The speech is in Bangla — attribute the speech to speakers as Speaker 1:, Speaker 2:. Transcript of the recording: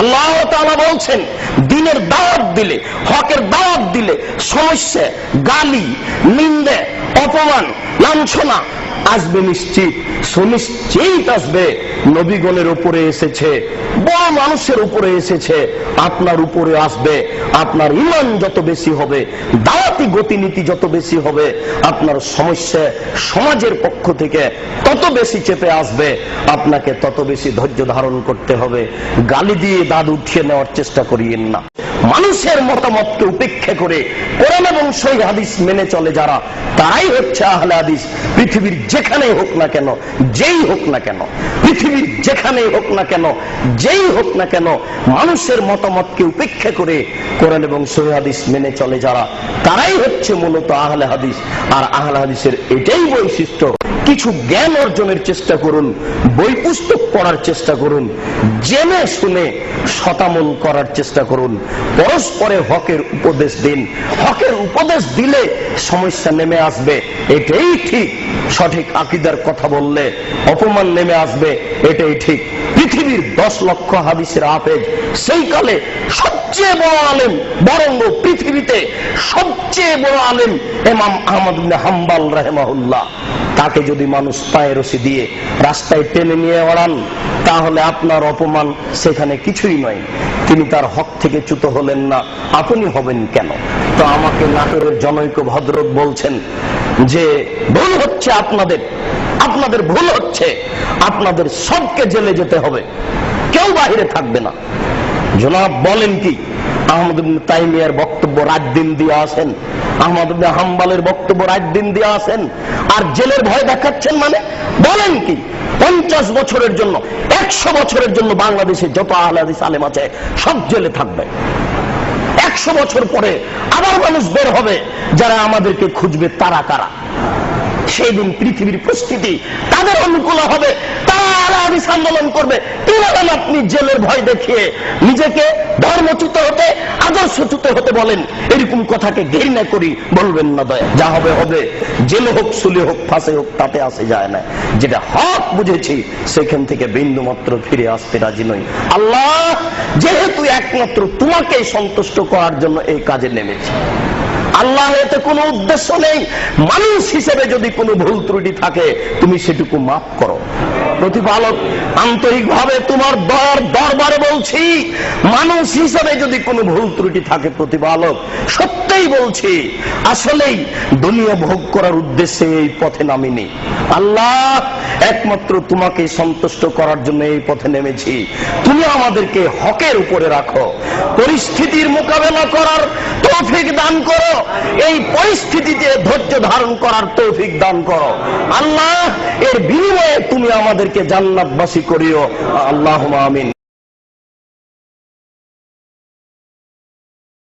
Speaker 1: আল্লাহ বলছেন, দিনের দাওয়াত দিলে, হকের দাওয়াত দিলে সমস্যা, গালি, নিন্দে, অপমান, লাঞ্ছনা আসবে নিশ্চিত, সুনিশ্চিত আসবে। নবীগণের উপরে এসেছে, বড় মানুষের উপরে এসেছে, আপনার উপরে আসবে, আপনার ইমান যত বেশি হবে, দাওয়াতি গতিনীতি যত বেশি হবে, আপনার সমস্যা সমাজের পক্ষ থেকে তত বেশি চেপে আসবে, আপনাকে তত বেশি ধৈর্য ধারণ করতে হবে। গালি দিয়ে দাঁত উঠিয়ে নেওয়ার চেষ্টা করিয়েন না। মানুষের মতামতকে উপেক্ষা করে কোরআন এবং সই হাদিস মেনে চলে যারা, তারাই হচ্ছে আহলে হাদিস। পৃথিবীর যেখানেই হোক না কেন, যেই হোক না কেন, পৃথিবীর যেখানেই হোক না কেন, যেই হোক না কেন, মানুষের মতামতকে উপেক্ষা করে কোরআন এবং সহি হাদিস মেনে চলে যারা, তারাই হচ্ছে মূলত আহলে হাদিস। আর আহলে হাদিসের এটাই বৈশিষ্ট্য কিছু জ্ঞান অর্জনের চেষ্টা করুন, বই পুস্তক পড়ার চেষ্টা করুন, জেনে শুনে শতামল করার চেষ্টা করুন। পরস্পরে হকের উপদেশ দিন। হকের উপদেশ দিলে সমস্যা নেমে আসবে। এটাই ঠিক। সঠিক আকিদার কথা বললে অপমান নেমে আসবে। এটাই ঠিক। পৃথিবীর দশ লক্ষ হাদিসের আফেজ সেই কালে সবচেয়ে বড় আলেম বরং পৃথিবীতে সবচেয়ে বড় আলেম এমাম আহমদ হাম্বাল রাহেমাহুল্লাহ। তাকে যদি মানুষ পায়ে রশি দিয়ে রাস্তায় টেনে নিয়ে ওড়ান, তাহলে আপনার অপমান সেখানে কিছুই নয়। তিনি তার হক থেকে চ্যুত হলেন না। আপনি হবেন কেন? তো আমাকে নাটোরের জনৈক ভদ্রক বলছেন যে ভুল হচ্ছে আপনাদের আপনাদের ভুল হচ্ছে, আপনাদের সবকে জেলে যেতে হবে। কেউ বাহিরে থাকবে না। জনাব বলেন কি বক্তব্য রাত দিন দিয়ে আসেন, আহমদ হাম্বালের বক্তব্য রাত দিন দিয়ে আসেন, আর জেলের ভয় দেখাচ্ছেন মানে বলেন কি, পঞ্চাশ বছরের জন্য, একশো বছরের জন্য বাংলাদেশে যত আহলাদিস আলেম আছে, সব জেলে থাকবে। একশো বছর পরে আবার মানুষ বের হবে, যারা আমাদেরকে খুঁজবে তারা কারা? সেই দিন পৃথিবীর পরিস্থিতি তাদের অনুকূল হবে। হাদিস আন্দোলন করবে। এরকম আপনি জেলের ভয় দেখিয়ে নিজেকে ধর্মচ্যুত হতে, আদর্শচ্যুত হতে বলেন। এরকম কথাকে ঘৃণা করি, বলবেন না দয়া। যা হবে হবে। জেলে হোক, সুলে হোক, ফাঁসে হোক, তাতে আসে যায় না। যেটা হক বুঝেছি, সেখান থেকে বিন্দু মাত্র ফিরে আসতে রাজি নই। আল্লাহ, যেহেতু একমাত্র তোমাকে সন্তুষ্ট করার জন্য এই কাজে নেমেছি। আল্লাহ এতে কোনো উদ্দেশ্য নেই। মানুষ হিসেবে যদি কোনো ভুল ত্রুটি থাকে, তুমি সেটুকু মাফ করো। প্রতিপালক, আন্তরিকভাবে তোমার দর দরবারে বলছি, মানুষ হিসেবে যদি কোনো ভুল ত্রুটি থাকে প্রতিপালক সত্যিই বলছি, আসলেই দুনিয়া ভোগ করার উদ্দেশ্যে এই পথে নামিনি। আল্লাহ, একমাত্র তোমাকে সন্তুষ্ট করার জন্য এই পথে নেমেছি। তুমি আমাদেরকে হকের উপরে রাখো, পরিস্থিতির মোকাবেলা করার তৌফিক দান করো, এই পরিস্থিতিতে ধৈর্য ধারণ করার তৌফিক দান করো। আল্লাহ, এর বিনিময়ে তুমি আমাদেরকে জান্নাতবাসী করিও। আল্লাহ আমিন।